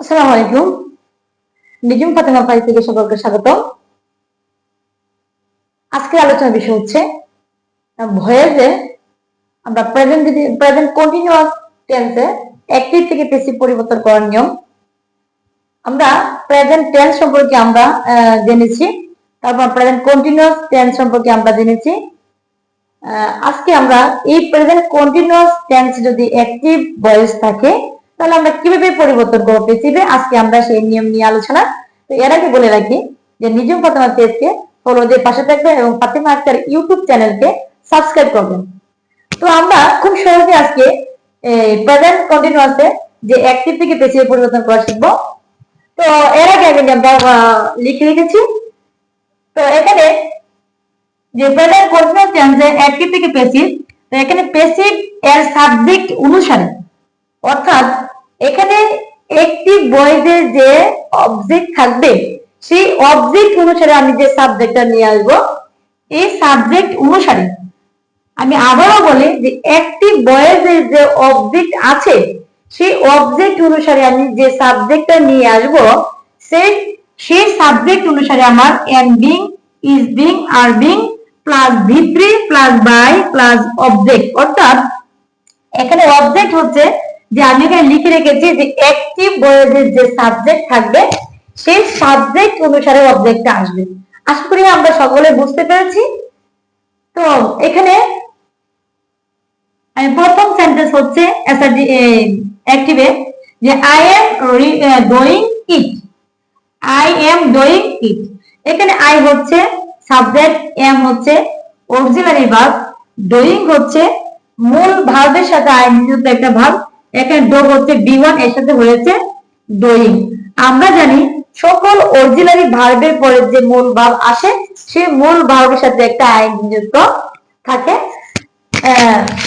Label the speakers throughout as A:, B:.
A: আসসালামু আলাইকুম। নিজুম ফাতেমা পাই থেকে সকলকে স্বাগত আজকে আলোচনার বিষয় হচ্ছে ভয়েসে আমরা প্রেজেন্ট যদি প্রেজেন্ট কন্টিনিউয়াস টেন্সে অ্যাক্টিভ থেকে পেসিভ পরিবর্তন করার নিয়ম, আমরা প্রেজেন্ট টেন্স সম্পর্কে আমরা জেনেছি, তারপর প্রেজেন্ট কন্টিনিউয়াস টেন্স সম্পর্কে আমরা জেনেছি। আজকে আমরা এই প্রেজেন্ট কন্টিনিউয়াস টেন্স যদি অ্যাক্টিভ ভয়েস থাকে তাহলে আমরা কীভাবে পরিবর্তন করব পেসিভে আজকে আমরা সেই নিয়ম নিয়ে আলোচনা। তো এর আগে বলে রাখি যে নিজম ফাতেমা পেজকে ফলো দিয়ে পাশে থাকবেন এবং ফাতেমা আক্তার ইউটিউব চ্যানেলকে সাবস্ক্রাইব করবেন। তো আমরা খুব সহজে আজকে প্রেজেন্ট কন্টিনিউয়াসে যে অ্যাক্টিভ থেকে পেসিভে পরিবর্তন করা শিখব। তো এর আগে আমি আমরা লিখে রেখেছি। তো এখানে যে প্রেজেন্ট কন্টিনিউয়াস টেন্সে অ্যাক্টিভ থেকে পেসিভ তো এখানে পেসিভ এর সাবজেক্ট অনুসারে, অর্থাৎ এখানে একটি বইতে যে অবজেক্ট থাকবে, সেই অবজেক্ট অনুসারে আমি যে সাবজেক্টটা নিয়ে আসব, এই সাবজেক্ট অনুসারে আমি আবারও বলি যে একটি বয়েজের যে অবজেক্ট আছে, সেই অবজেক্ট অনুসারে আমি যে সাবজেক্টটা নিয়ে আসব সেই সেই সাবজেক্ট অনুসারে আমার am being is being are being plus V three plus by plus object অর্থাৎ এখানে অবজেক্ট হচ্ছে যে আমি এখানে লিখে রেখেছি যে অ্যাক্টিভ বয়েজের যে সাবজেক্ট থাকবে, সেই সাবজেক্ট অনুসারে অবজেক্টটা আসবে। আশা করি আমরা সকলে বুঝতে পেরেছি। তো এখানে প্রথম সেন্টেন্স হচ্ছে অ্যাক্টিভে যে I am doing it I am doing it এখানে আই হচ্ছে সাবজেক্ট এম হচ্ছে অক্সিলারি ভার্ব ডুইং হচ্ছে মূল ভার্বের সাথে আই নিযুক্ত একটা ভার্ব এখানে ডো হচ্ছে বি ওয়ানের সাথে হয়েছে ডুইং আমরা জানি সকল অক্সিলারি ভার্বের পরে যে মূল ভার্ব আসে, সেই মূল ভার্বের সাথে একটা আই নিযুক্ত থাকে।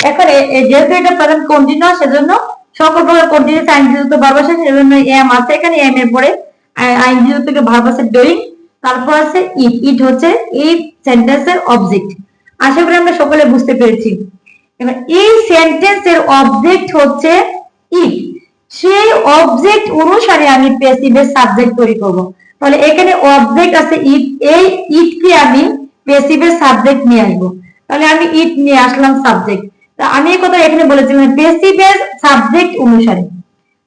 A: এখন যেহেতু এটা প্রেজেন্ট কন্টিনিউয়াস সেজন্য সকল প্রকার কন্টিনিউয়াস আইনযুক্ত ভার্ব আছে সেজন্য এম আছে। এখানে এম এর পরে আইনযুক্ত ভার্ব আছে ডুইং তারপর আছে ইট ইট হচ্ছে এই সেন্টেন্সের অবজেক্ট আশা করি আমরা সকলে বুঝতে পেরেছি। এবার এই সেন্টেন্সের অবজেক্ট হচ্ছে ইট সেই অবজেক্ট অনুসারে আমি প্যাসিভের সাবজেক্ট তৈরি করব। তাহলে এখানে অবজেক্ট আছে ইট এই ইটকে আমি প্যাসিভের সাবজেক্ট নিয়ে আসব। তাহলে আমি ইট নিয়ে আসলাম সাবজেক্ট তা আমি এই কথা এখানে বলেছি মানে প্যাসিভের সাবজেক্ট অনুসারে।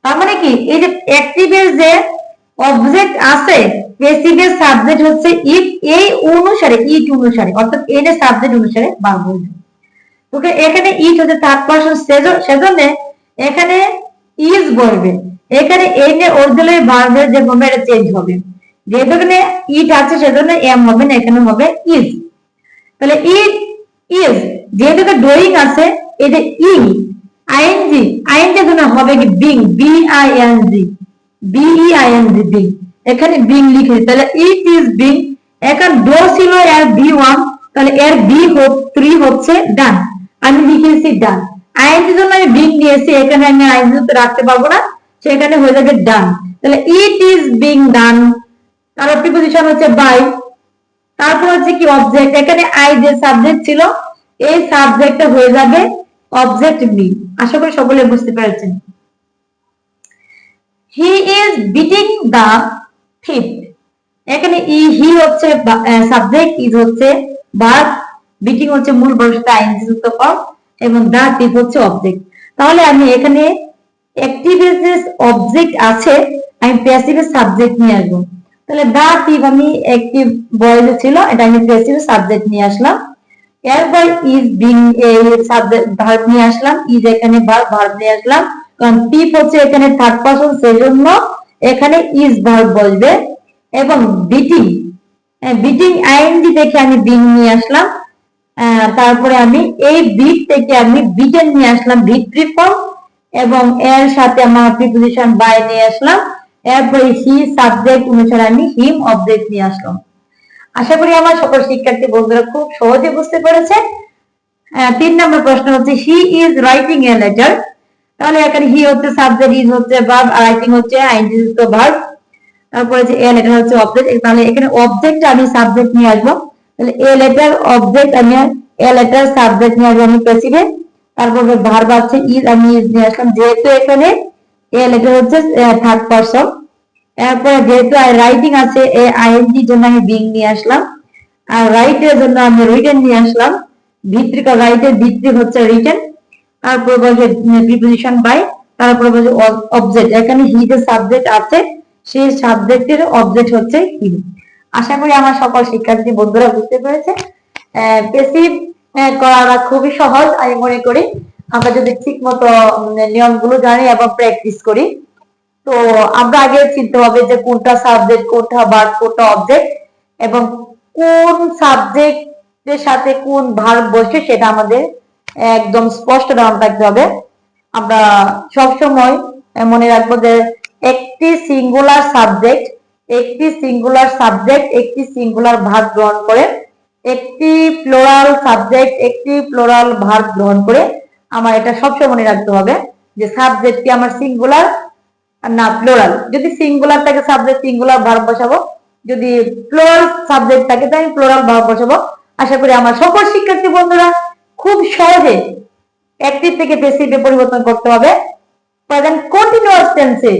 A: তার মানে কি? এই যে অ্যাক্টিভের যে অবজেক্ট আছে প্যাসিভের সাবজেক্ট হচ্ছে ইট এই অনুসারে ইট অনুসারে, অর্থাৎ এর সাবজেক্ট অনুসারে বার তোকে এখানে ইট হচ্ছে থার্ড পারসন সেজন্য এখানে ইজ বলবে। এখানে এন এর অরিজিনাল ভার্বের যে হবে এটা চেঞ্জ হবে। যেহেতু এখানে ইট আছে, সেজন্য এম হবে না, এখানে হবে ইজ তাহলে ইট ইজ যেহেতু ডুইং আছে এই যে ইং আইএনজি আইএনজি জন্য হবে কি being B I N G B E G being এখানে বিং লিখে তাহলে ইট ইজ বিং এখন ডো ছিল এর বি ওয়ান তাহলে এর বি থ্রি হচ্ছে ডান আমি লিখেছি ডান আইএনজি জন্য আমি বিং নিয়েছি, এখানে আমি আইএনজি তো রাখতে পারব না, সেখানে হয়ে যাবে ডান তাহলে ইট ইজ বিং ডান তার প্রিপোজিশন হচ্ছে বাই তারপর হচ্ছে কি অবজেক্ট এখানে আই যে সাবজেক্ট ছিল, এই সাবজেক্টটা হয়ে যাবে অবজেক্ট বি আশা করি সকলে বুঝতে পেরেছেন। He is beating the fifth এখানে ই হি হচ্ছে সাবজেক্ট ইজ হচ্ছে ভার্ব বিটিং হচ্ছে মূল বর্ষতে আইনজি যুক্ত ফর্ম এবং দা টিপ হচ্ছে অবজেক্ট তাহলে আমি এখানে অ্যাক্টিভের অবজেক্ট আছে, আমি প্যাসিভের সাবজেক্ট নিয়ে আসব। তাহলে দা টিপ আমি অ্যাক্টিভ বয়েজে ছিল, এটা আমি প্যাসিভ সাবজেক্ট নিয়ে আসলাম। এরপর ইজ বিং এই সাবজেক্ট ভার্ব নিয়ে আসলাম ইজ এখানে ভার্ব ভার্ব নিয়ে আসলাম। কারণ টিপ হচ্ছে এখানে থার্ড পারসন সেজন্য এখানে ইজ ভার্ব বসবে এবং বিটিং বিটিং আইএনজি দেখে আমি বিং নিয়ে আসলাম। তারপরে আমি এই বিট থেকে আমি বিটেন নিয়ে আসলাম ভিট ফর্ম এবং এর সাথে আমার প্রিপোজিশন বাই নিয়ে আসলাম। এরপরে হি সাবজেক্ট অনুসারে আমি হিম অবজেক্ট নিয়ে আসলাম। আশা করি আমার সকল শিক্ষার্থী বন্ধুরা খুব সহজে বুঝতে পেরেছে। তিন নম্বর প্রশ্ন হচ্ছে he is writing a letter তাহলে এখানে হি হচ্ছে সাবজেক্ট ইজ হচ্ছে ভার্ব রাইটিং হচ্ছে আইনযুক্ত ভার্ব তারপরে যে এ লেটার হচ্ছে অবজেক্ট তাহলে এখানে অবজেক্ট আমি সাবজেক্ট নিয়ে আসব। তাহলে এ লেটার অবজেক্ট আমি এ লেটার সাবজেক্ট নিয়ে আসব। আমি প্রেসিডেন্ট তারপরে ভার্ব আছে ইজ আমি ইজ নিয়ে আসলাম। যেহেতু এখানে এল এটা হচ্ছে থার্ড পারসন এরপরে যেহেতু রাইটিং আছে, এ আইএনজি জন্য আমি বিং নিয়ে আসলাম। আর রাইটের জন্য আমি রিটেন নিয়ে আসলাম। ভিত্রিকা রাইটের ভিত্তি হচ্ছে রিটেন তারপরে বলছে প্রিপোজিশন বাই তারপরে বলছে অবজেক্ট এখানে হি যে সাবজেক্ট আছে, সেই সাবজেক্টের অবজেক্ট হচ্ছে হি আশা করি আমার সকল শিক্ষার্থী বন্ধুরা বুঝতে পেরেছে। পেসিভ করাটা খুবই সহজ, আমি মনে করি। আমরা যদি ঠিক মতো নিয়মগুলো জানি এবং প্র্যাকটিস করি, তো আমরা আগে চিনতে হবে যে কোনটা সাবজেক্ট কোনটা ভার্ব কোনটা অবজেক্ট এবং কোন সাবজেক্টের সাথে কোন ভার্ব বসে সেটা আমাদের একদম স্পষ্ট ধারণা থাকতে হবে। আমরা সবসময় মনে রাখব যে একটি সিঙ্গুলার সাবজেক্ট একটি সিঙ্গুলার সাবজেক্ট একটি সিঙ্গুলার ভার্ব গ্রহণ করে, একটি প্লোরাল সাবজেক্ট একটি প্লোরাল ভার্ব গ্রহণ করে। আমার এটা সবসময় মনে রাখতে হবে যে সাবজেক্টটি আমার সিঙ্গুলার না প্লোরাল যদি সিঙ্গুলার থাকে সাবজেক্ট সিঙ্গুলার ভার্ব বসাবো। যদি প্লোরাল সাবজেক্ট থাকে তাই আমি ভার্ব বসাবো। আশা করি আমার সকল শিক্ষার্থী বন্ধুরা খুব সহজে অ্যাক্টিভ থেকে পেসিভে পরিবর্তন করতে হবে প্রেজেন্ট কন্টিনিউয়াস টেন্সে